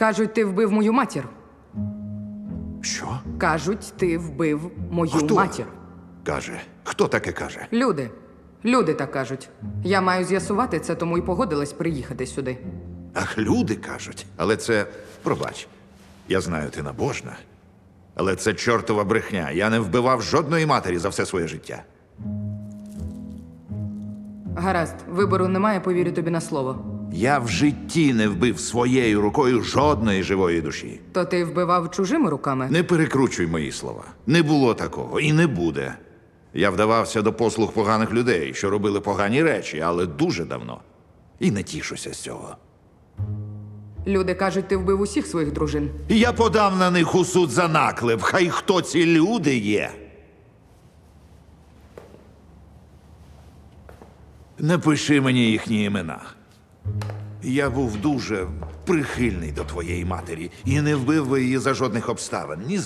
Кажуть, ти вбив мою матір. Що? Кажуть, ти вбив мою Хто? матір. Каже. Хто таке каже? Люди. Люди так кажуть. Я маю з'ясувати це, тому й погодилась приїхати сюди. Ах, люди кажуть. Але це. Пробач. Я знаю, ти набожна. Але це чортова брехня. Я не вбивав жодної матері за все своє життя. Гаразд, вибору немає, повірю тобі на слово. Я в житті не вбив своєю рукою жодної живої душі. То ти вбивав чужими руками? Не перекручуй мої слова. Не було такого і не буде. Я вдавався до послуг поганих людей, що робили погані речі, але дуже давно. І не тішуся з цього. Люди кажуть, ти вбив усіх своїх дружин. І я подам на них у суд за наклеп. Хай хто ці люди є. Не пиши мені їхні імена. Я був дуже прихильний до твоєї матері і не вбив би її за жодних обставин.